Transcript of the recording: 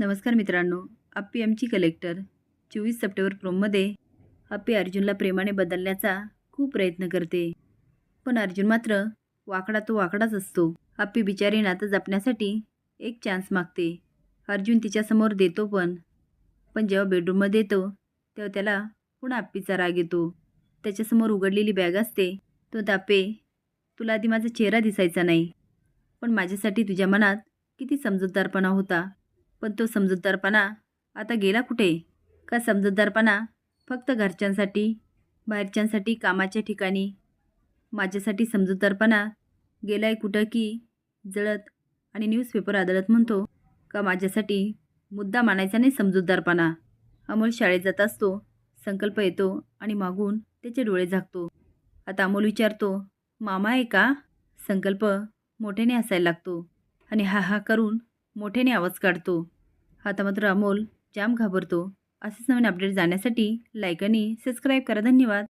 नमस्कार मित्रांनो आप्पी आमची कलेक्टर चोवीस सप्टेंबर प्रोममध्ये आप्पी अर्जुनला प्रेमाने बदलण्याचा खूप प्रयत्न करते. पण अर्जुन मात्र वाकडा तो वाकडाच असतो. आप्पी बिचारी नातं जपण्यासाठी एक चान्स मागते. अर्जुन तिच्यासमोर देतो पण पण जेव्हा बेडरूममध्ये येतो तेव्हा त्याला पुन्हा आप्पीचा राग येतो. त्याच्यासमोर उघडलेली बॅग असते. तो तापे तुला आधी माझा चेहरा दिसायचा नाही पण माझ्यासाठी तुझ्या मनात किती समजूतदारपणा होता. पण तो समजूतदारपणा आता गेला कुठे? का समजूतदारपणा फक्त घरच्यांसाठी बाहेरच्यांसाठी कामाच्या ठिकाणी? माझ्यासाठी समजूतदारपणा गेलाय कुठं की जळत आणि न्यूजपेपर आदळत म्हणतो? का माझ्यासाठी मुद्दा मानायचा नाही समजूतदारपणा? अमोल शाळेत जात असतो संकल्प येतो आणि मागून त्याचे डोळे झाकतो. आता अमोल विचारतो मामा आहे का? संकल्प मोठ्याने हसायला लागतो आणि हा हा करून मोठ्याने आवाज काढतो. आता मात्र अमोल जाम घाबरतो. असेच नवीन अपडेट जाण्यासाठी लाईक आणि सबस्क्राईब करा. धन्यवाद.